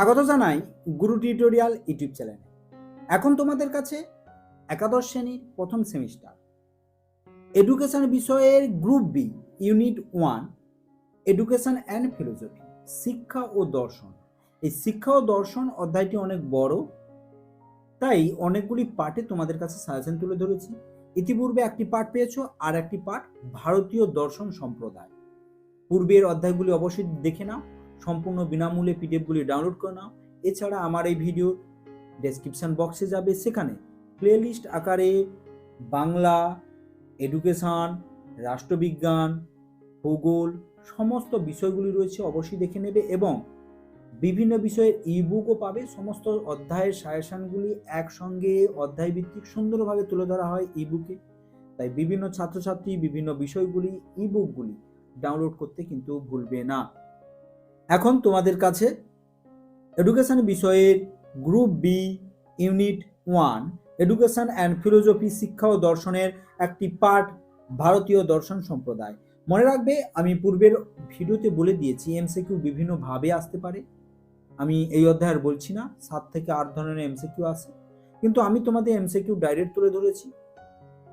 স্বাগত জানাই গুরু tutorial YouTube চ্যানেলে। এখন তোমাদের কাছে একাদশ শ্রেণির প্রথম সেমিস্টার। এডুকেশন বিষয়ের group B, unit one education and philosophy শিক্ষা ও দর্শন। এই শিক্ষা ও দর্শন অধ্যায়টি অনেক বড়, তাই অনেকগুলি পার্টে তোমাদের কাছে সাজেশন তুলে ধরেছি। ইতিপূর্বে একটি পাঠ পেয়েছ, আর একটি পাঠ ভারতীয় দর্শন সম্প্রদায়। পূর্বের অধ্যায়গুলি অবশ্যই দেখে নাও। সম্পূর্ণ বিনামূল্যে পিডিএফগুলি ডাউনলোড করে নাও। এছাড়া আমার এই ভিডিও ডেসক্রিপশন বক্সে যাবে। সেখানে প্লেলিস্ট আকারে বাংলা এডুকেশান রাষ্ট্রবিজ্ঞান, ভূগোল সমস্ত বিষয়গুলি রয়েছে অবশ্যই দেখে নেবে এবং বিভিন্ন বিষয়ের ইবুকও পাবে। সমস্ত অধ্যায়ের সাজেশনগুলি একসঙ্গে অধ্যায় ভিত্তিক সুন্দরভাবে তুলে ধরা হয় ইবুকে তাই বিভিন্ন ছাত্রছাত্রী, বিভিন্ন বিষয়গুলি ইবুকগুলি ডাউনলোড করতে কিন্তু ভুলবে না। এখন তোমাদের কাছে এডুকেশন বিষয়ের group B unit one education and philosophy শিক্ষা ও দর্শনের একটি পার্ট ভারতীয় দর্শন সম্প্রদায়। মনে রাখবে, আমি পূর্বের ভিডিওতে বলে দিয়েছি এমসিকিউ বিভিন্নভাবে আসতে পারে। আমি এই অধ্যায় আর বলছি না, সাত থেকে আট ধরনের এমসিকিউ আসে কিন্তু আমি তোমাদের এমসিকিউ ডাইরেক্ট তুলে ধরেছি।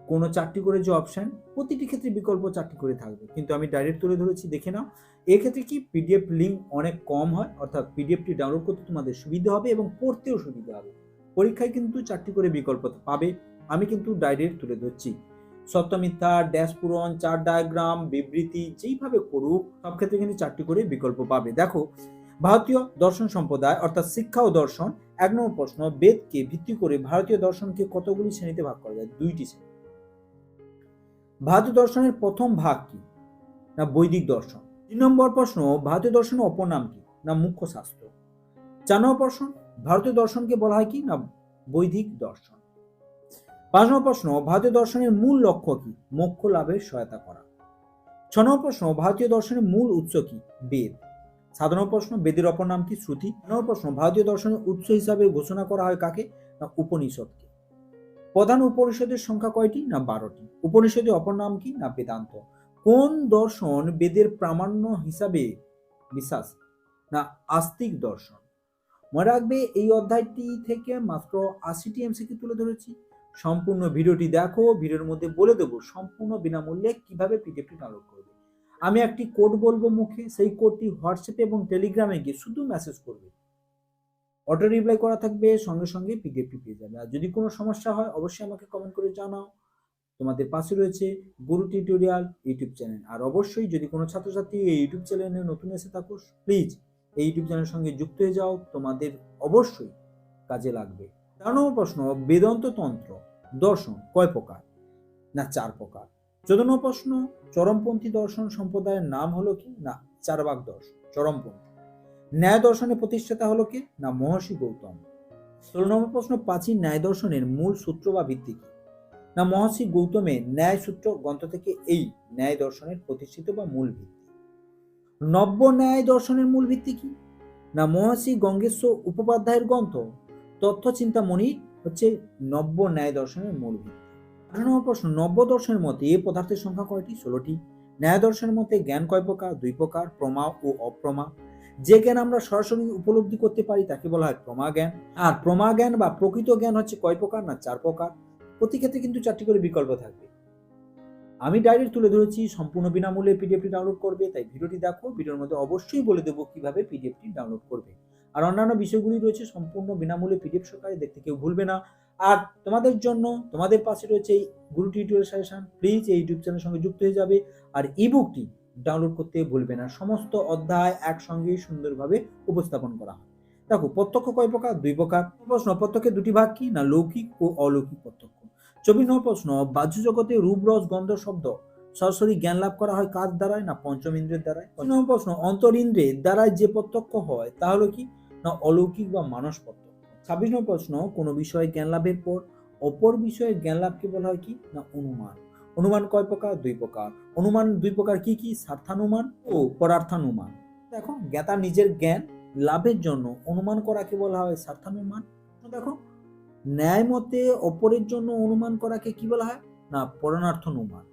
কোনো চারটি করে যে অপশন প্রতিটি ক্ষেত্রে বিকল্প চারটি করে থাকবে। কিন্তু আমি ডাইরেক্ট তুলে ধরেছি, দেখে নাও। এক্ষেত্রে কি পিডিএফ লিঙ্ক অনেক কম হয়, অর্থাৎ পিডিএফটি ডাউনলোড করতে তোমাদের সুবিধা হবে এবং পড়তেও সুবিধা হবে। পরীক্ষায় কিন্তু চারটি করে বিকল্প পাবে, আমি কিন্তু ডাইরেক্ট তুলে ধরছি। সত্য মিথ্যা ড্যাশ পূরণ চার ডায়াগ্রাম বিবৃতি, যেইভাবে করুক, সব ক্ষেত্রে কিন্তু চারটি করে বিকল্প পাবে। দেখো, ভারতীয় দর্শন সম্প্রদায়, অর্থাৎ শিক্ষা ও দর্শন, এক নম্বর প্রশ্ন, বেদকে ভিত্তি করে ভারতীয় দর্শনকে কতগুলি শ্রেণীতে ভাগ করা যায়? দুইটি শ্রেণি। ভারতীয় দর্শনের প্রথম ভাগ কি? না বৈদিক দর্শন? তিন নম্বর প্রশ্ন, ভারতীয় দর্শনের অপর নাম কি? না মুখ্য শাস্ত্র? চার নম্বর প্রশ্ন, ভারতীয় দর্শনকে বলা হয় কি? না বৈদিক দর্শন? পাঁচ নম্বর প্রশ্ন, ভারতীয় দর্শনের মূল লক্ষ্য কি? মোক্ষ লাভের সহায়তা করা। ছ নম্বর প্রশ্ন, ভারতীয় দর্শনের মূল উৎস কি? বেদ। নম্বর প্রশ্ন, বেদের অপর নাম কি? শ্রুতি। নম্বর প্রশ্ন, ভারতীয় দর্শনের উৎস হিসাবে ঘোষণা করা হয় কাকে? না উপনিষদকে। প্রধান উপনিষদের সংখ্যা কয়টি না বারোটি? উপনিষদের অপর নাম কি না বেদান্ত? কোন দর্শন বেদের প্রামাণ্য হিসাবে বিশ্বাস না আস্তিক দর্শন? মনে রাখবে এই অধ্যায়টি থেকে মাত্র আশিটি এমসিকি তুলে ধরেছি। সম্পূর্ণ ভিডিওটি দেখো, ভিডিওর মধ্যে বলে দেবো সম্পূর্ণ বিনামূল্যে কীভাবে পিডিএফটি ডাউনলোড করবে। আমি একটি কোড বলব মুখে, সেই কোডটি হোয়াটসঅ্যাপে এবং টেলিগ্রামে গিয়ে শুধু মেসেজ করবে। অটো রিপ্লাই করা থাকবে, সঙ্গে সঙ্গে পিডিএফটি পেয়ে যাবে। আর যদি কোনো সমস্যা হয়, অবশ্যই আমাকে কমেন্ট করে জানাও। তোমাদের পাশে রয়েছে গুরু টিউটোরিয়াল ইউটিউব চ্যানেল আর অবশ্যই যদি কোনো ছাত্রছাত্রী এই ইউটিউব চ্যানেলে নতুন এসে থাকো প্লিজ এই ইউটিউব চ্যানেলের সঙ্গে যুক্ত হয়ে যাও। তোমাদের অবশ্যই কাজে লাগবে। তেরো নম্বর প্রশ্ন, বেদান্ত তন্ত্র, দর্শন কয় প্রকার? না, চার প্রকার। চোদ্দ নম্বর প্রশ্ন, চরমপন্থী দর্শন সম্প্রদায়ের নাম হলো কি? না চারবাক দর্শন, চরমপন্থী। ন্যায় দর্শনের প্রতিষ্ঠাতা হলো কি? না, মহর্ষি গৌতম। ষোলো নম্বর প্রশ্ন প্রাচীন ন্যায় দর্শনের মূল সূত্র বা ভিত্তি কি? না, মহর্ষি গৌতমের ন্যায় সূত্র গ্রন্থ থেকে এই ন্যায় দর্শনের প্রতিষ্ঠিত বা মূল ভিত্তি। নব্য ন্যায় দর্শনের মূল ভিত্তি কি? না, মহর্ষি গঙ্গেশ্বর উপপাধ্যায়ের গ্রন্থ? তথ্য চিন্তামণি হচ্ছে নব্য ন্যায় দর্শনের মূল ভিত্তি। আঠারো নম্বর প্রশ্ন, নব্য দর্শনের মতে এ পদার্থের সংখ্যা কয়টি? ষোলোটি। ন্যায় দর্শনের মতে জ্ঞান কয় প্রকার? দুই প্রকার, প্রমা ও অপ্রমা। যে জ্ঞান আমরা সরাসরি উপলব্ধি করতে পারি, তাকে বলা হয় প্রমা জ্ঞান আর প্রমা জ্ঞান বা প্রকৃত জ্ঞান হচ্ছে কয় প্রকার না চার প্রকার? প্রতি ক্ষেত্রে কিন্তু চারটি করে বিকল্প থাকবে। আমি ডাইরেক্ট তুলে ধরেছি, সম্পূর্ণ বিনামূল্যে পিডিএফটি ডাউনলোড করবে, তাই ভিডিওটি দেখো। ভিডিওর মধ্যে অবশ্যই বলে দেবো কীভাবে পিডিএফটি ডাউনলোড করবে। আর অন্যান্য বিষয়গুলি রয়েছে, সম্পূর্ণ বিনামূল্যে পিডিএফ সহকারে দেখতে কেউ ভুলবে না। আর তোমাদের জন্য, তোমাদের পাশে রয়েছে এই গুরু টিউটোরিয়াল সাজেশন প্লিজ এই ইউটিউব চ্যানেলের সঙ্গে যুক্ত হয়ে যাবে। আর ইবুকটি ডাউনলোড করতে ভুলবে না। সমস্ত অধ্যায় একসঙ্গে সুন্দরভাবে উপস্থাপন করা হয়। দেখো, প্রত্যক্ষ কয় প্রকার? দুই প্রকার। প্রশ্ন প্রত্যক্ষে দুটি ভাগ কি না লৌকিক ও অলৌকিক প্রত্যক্ষ? চব্বিশ নম্বর প্রশ্ন বাহ্য জগতে রূপরস গন্ধ, শব্দ সরাসরি জ্ঞান লাভ করা হয় কার দ্বারায় না পঞ্চম ইন্দ্রের পঁচিশ নম্বর প্রশ্ন, অন্তর ইন্দ্রের দ্বারায় যে প্রত্যক্ষ হয় তা হলো কি? না অলৌকিক বা মানস প্রত্যক্ষ? ছাব্বিশ নম্বর প্রশ্ন, কোনো বিষয়ে জ্ঞান লাভের পর অপর বিষয়ে জ্ঞান লাভকে বলা হয় কি? না অনুমান। অনুমান কয় প্রকার? দুই প্রকার। অনুমান দুই প্রকার কি কি? স্বার্থানুমান ও পরার্থানুমান। দেখো, জ্ঞাতা নিজের জ্ঞান লাভের জন্য অনুমান করাকে বলা হয় স্বার্থানুমান। দেখো, ন্যায় মতে অপরের জন্য অনুমান করাকে কি বলা হয়? না পরণার্থনুমান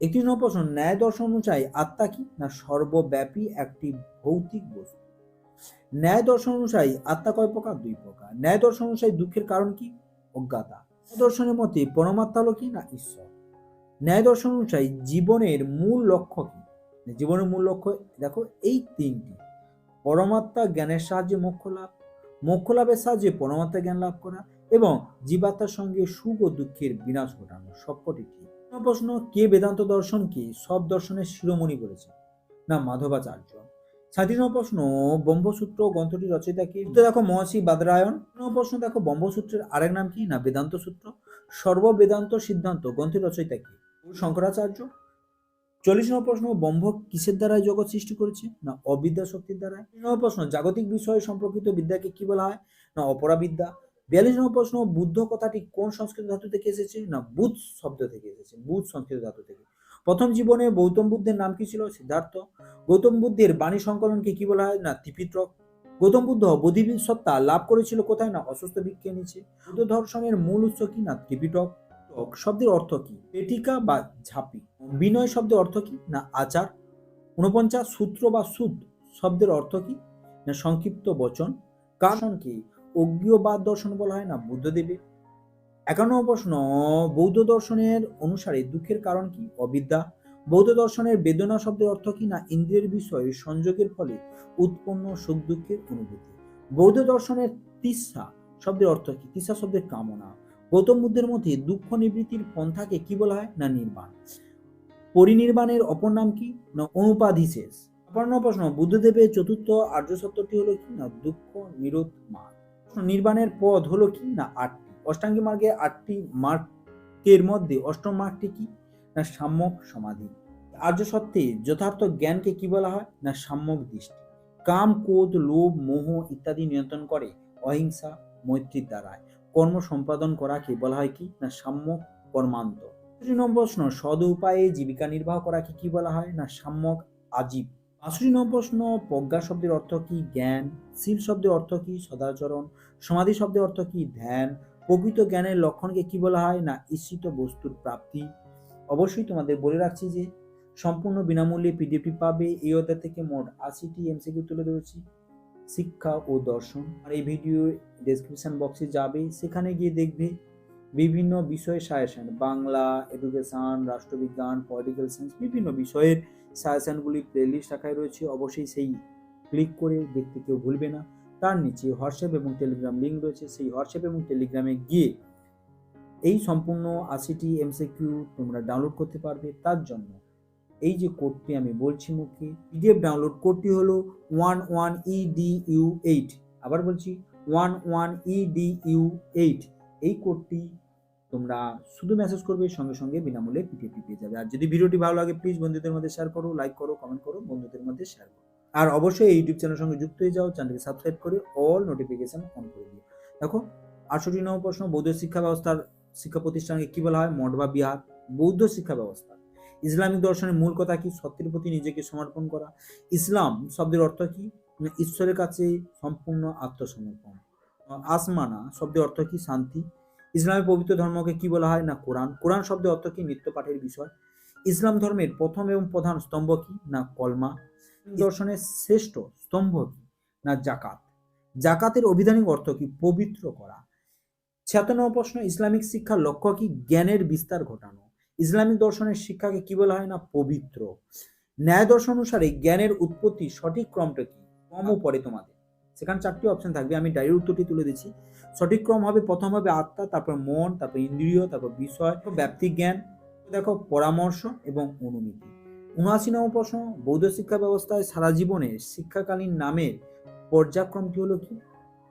একটি নম্বর প্রশ্ন, ন্যায় দর্শন অনুযায়ী আত্মা কি? না, সর্বব্যাপী একটি ভৌতিক বস্তু। ন্যায় দর্শন অনুসারী আত্মা কয় প্রকার? দুই প্রকার। ন্যায় দর্শন অনুসারী দুঃখের কারণ কি? অজ্ঞাতা। দর্শনের মতে পরমাত্মা হলো কি? না, ঈশ্বর। ন্যায় দর্শন অনুসারী জীবনের মূল লক্ষ্য কি? জীবনের মূল লক্ষ্য, দেখো, এই তিনটি। পরমাত্মা জ্ঞানের সাহায্যে মোক্ষ লাভ, মোক্ষ লাভের সাহায্যে পরমাত্মা জ্ঞান লাভ করা এবং জীবাত্মার সঙ্গে সুখ ও দুঃখের বিনাশ ঘটানো, সবকটি ঠিক। প্রশ্ন, কে বেদান্ত দর্শন দর্শনকে সব দর্শনের শিরোমণি বলেছে। না, মাধবাচার্য। নম্বর প্রশ্ন, ব্রহ্মসূত্র গ্রন্থটি রচয়িতা কি? দেখো, মহর্ষি বাদরায়ণ। প্রশ্ন, দেখো, ব্রহ্মসূত্রের আরেক নাম কি? না, বেদান্ত সূত্র। সর্ব বেদান্ত সিদ্ধান্ত, গ্রন্থের রচয়িতা কি? শঙ্করাচার্য? চল্লিশ নম্বর প্রশ্ন ব্রহ্ম কিসের দ্বারাই জগৎ সৃষ্টি করেছে? না, অবিদ্যা শক্তির তিরিশ নম্বর প্রশ্ন, জাগতিক বিষয় সম্পর্কিত বিদ্যাকে কি বলা হয়? না, অপরাবিদ্যা? বিয়াল্লিশ নম্বর প্রশ্ন, বুদ্ধ কথাটি কোন সংস্কৃত ধাতু থেকে এসেছে? না, বুধ শব্দ থেকে এসেছে, বুধ সংস্কৃত ধাতু থেকে। প্রথম জীবনে গৌতম বুদ্ধের নাম কি ছিল? সিদ্ধার্থ। গৌতম বুদ্ধের বাণী সংকলনকে কি বলা হয়? না ত্রিপিটক গৌতম বুদ্ধ বোধি সত্তা লাভ করেছিল কোথায়? না, অসুস্থ বৃক্ষে নিচে বুদ্ধ দর্শনের মূল উৎস কি? না, ত্রিপিটক। টক শব্দের অর্থ কি? পেটিকা বা ঝাঁপি। বিনয় শব্দের অর্থ কি? না আচার। ঊনপঞ্চাশ সূত্র বা সুদ শব্দের অর্থ কি? না সংক্ষিপ্ত বচন। কারণ কি? অজ্ঞবাদ দর্শন বলা হয় না বুদ্ধদেবের? একান্ন প্রশ্ন, বৌদ্ধ দর্শনের অনুসারে দুঃখের কারণ কি? অবিদ্যা। বৌদ্ধ দর্শনের বেদনা শব্দের অর্থ কি? না ইন্দ্রিয়ের বিষয়ে সংযোগের ফলে উৎপন্ন সুখ দুঃখের অনুভূতি। বৌদ্ধ দর্শনের তিসা শব্দের অর্থ কি? তিসা শব্দের কামনা। গৌতম বুদ্ধের মধ্যে দুঃখ নিবৃত্তির পন্থাকে কি বলা হয়? না নির্বাণ। পরিনির্বাণের অপর নাম কি? না অনুপাধি শেষ অপর্ণ প্রশ্ন, বুদ্ধদেবের চতুর্থ আর্য সত্যটি হলো কি? না দুঃখ নিরোধ মার্গ। নির্বাণের পদ হলো কি? না আটটি। অষ্টাঙ্গী মার্গে আটটি মার্গের মধ্যে অষ্টম মার্গটি কি? না সাম্যক সমাধি। আর্য সত্যে যথার্থ জ্ঞানকে কি বলা হয়? না সাম্যক দৃষ্টি। কাম, ক্রোধ, লোভ, মোহ ইত্যাদি নিয়ন্ত্রণ করে অহিংসা, মৈত্রীর দ্বারায়। কর্ম সম্পাদন করাকে বলা হয় কি? না সাম্যক কর্মান্ত। দুই নম্বর প্রশ্ন, সদ উপায়ে জীবিকা নির্বাহ করাকে কি বলা হয়? না, সাম্যক আজীব। বাষট্টি নম্বর প্রশ্ন, প্রজ্ঞা শব্দের অর্থ কি? জ্ঞান। শিল শব্দের অর্থ কি? সদাচরণ। সমাধি শব্দের অর্থ কি? ধ্যান। প্রকৃত জ্ঞানের লক্ষণকে কি বলা হয়? না ঈশিত বস্তুর প্রাপ্তি। অবশ্যই তোমাদের বলে রাখছি যে, সম্পূর্ণ বিনামূল্যে পিডিএফটি পাবে। এই অধ্যায় থেকে মোট আশিটি এমসিকিউ তুলে ধরেছি। শিক্ষা ও দর্শন। আর এই ভিডিও ডেসক্রিপশন বক্সে যাবে। সেখানে গিয়ে দেখবে বিভিন্ন বিষয়ের সাজেশন বাংলা এডুকেশন রাষ্ট্রবিজ্ঞান পলিটিক্যাল সায়েন্স বিভিন্ন বিষয়ের সাজেশনগুলি প্লেলিস্ট রাখাই রয়েছে। অবশ্যই সেই ক্লিক করে দেখতে কেউ ভুলবে না। তার নিচে হোয়াটসঅ্যাপ এবং টেলিগ্রাম লিঙ্ক রয়েছে। সেই হোয়াটসঅ্যাপ এবং টেলিগ্রামে গিয়ে এই সম্পূর্ণ আশিটি এমসিকিউ তোমরা ডাউনলোড করতে পারবে। তার জন্য এই যে কোডটি আমি বলছি মুখে পিডিএফ ডাউনলোড কোডটি হলো one one E D U eight আবার বলছি one one E D U eight এই কোডটি তোমরা শুধু মেসেজ করবে, সঙ্গে সঙ্গে বিনামূল্যে পিডিএফটি পেয়ে যাবে। আর যদি ভিডিওটি ভালো লাগে প্লিজ বন্ধুদের মধ্যে শেয়ার করো লাইক করো কমেন্ট করো, বন্ধুদের মধ্যে শেয়ার করো। আর অবশ্যই ইউটিউব চ্যানেলের সঙ্গে যুক্ত হয়ে যাও চ্যানেলকে সাবস্ক্রাইব করে অল নোটিফিকেশন অন করে দিও। দেখো, আটষট্টি নম্বর প্রশ্ন, বৌদ্ধ শিক্ষা ব্যবস্থার শিক্ষা প্রতিষ্ঠানকে কী বলা হয়? মঠ বা বিহার। বৌদ্ধ শিক্ষা ব্যবস্থা। ইসলামিক দর্শনের মূল কথা কি? সত্যের প্রতি নিজেকে সমর্পণ করা। ইসলাম শব্দের অর্থ কি? ঈশ্বরের কাছে সম্পূর্ণ আত্মসমর্পণ। আসমানা শব্দের অর্থ কি? শান্তি। ইসলামের পবিত্র ধর্মকে কি বলা হয়? না কোরআন। কোরআন শব্দের অর্থ কি? নিত্য পাঠের বিষয়। ইসলাম ধর্মের প্রথম এবং প্রধান স্তম্ভ কি? না কলমা। দর্শনের শ্রেষ্ঠ স্তম্ভ কি? না জাকাত। জাকাতের অভিধানিক অর্থ কি? পবিত্র করা। ছিয়াত্তর প্রশ্ন ইসলামিক শিক্ষার লক্ষ্য কি? জ্ঞানের বিস্তার ঘটানো। ইসলামিক দর্শনের শিক্ষাকে কি বলা হয় না পবিত্র? ন্যায় দর্শন অনুসারে জ্ঞানের উৎপত্তি সঠিক ক্রমটা কি? ক্রমও পড়ে তোমাদের। সেখানে চারটি অপশন থাকবে, আমি ডায়ের উত্তরটি তুলে দিচ্ছি। সঠিক ক্রম হবে, প্রথম হবে আত্মা, তারপর মন, তারপর ইন্দ্রিয়, তারপর বিষয় ব্যাপ্তিক জ্ঞান। দেখো, পরামর্শ এবং অনুমিতি উনআশি নম্বর প্রশ্ন, বৌদ্ধ শিক্ষা ব্যবস্থায় সারা জীবনে শিক্ষাকালীন নামের পর্যায়ক্রমটি হলো কি?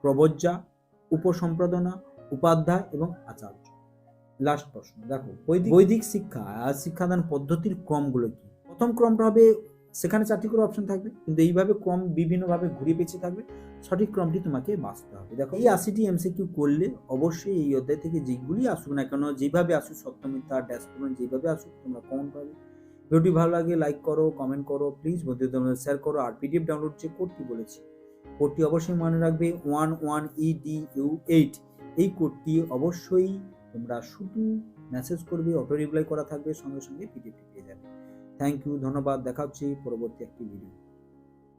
প্রবজ্জা উপসম্পাদনা, উপাধ্যায় এবং আচার্য। লাস্ট প্রশ্ন দেখো বৈদিক শিক্ষা আর শিক্ষাদান পদ্ধতির ক্রমগুলো কি? প্রথম ক্রমটা হবে সেখানে চারটি করে অপশন থাকবে কিন্তু এইভাবে ক্রম বিভিন্নভাবে ঘুরিয়ে পেঁচিয়ে থাকবে সঠিক ক্রমটি তোমাকে বাঁচতে হবে। দেখো এই আশিটি এমসিকিউ করলে অবশ্যই এই অধ্যায় থেকে যেগুলি আসুক না কেন যেভাবে আসুক সত্যমিথ্যা ড্যাশবোর্ড যেভাবে আসুক তোমরা কমন পাবে। ভিডিওটি ভালো লাগে লাইক করো কমেন্ট করো প্লিজ বন্ধুদের মধ্যে শেয়ার করো আর পিডিএফ ডাউনলোড যে কোডটি বলেছি কোডটি অবশ্যই মনে রাখবে one one E D U eight এই কোডটি অবশ্যই তোমরা শুধু মেসেজ করবে অটো রিপ্লাই করা থাকবে, সঙ্গে সঙ্গে পিডিএফটি পেয়ে যাবে। থ্যাংক ইউ ধন্যবাদ, দেখা হচ্ছে পরবর্তী একটি ভিডিও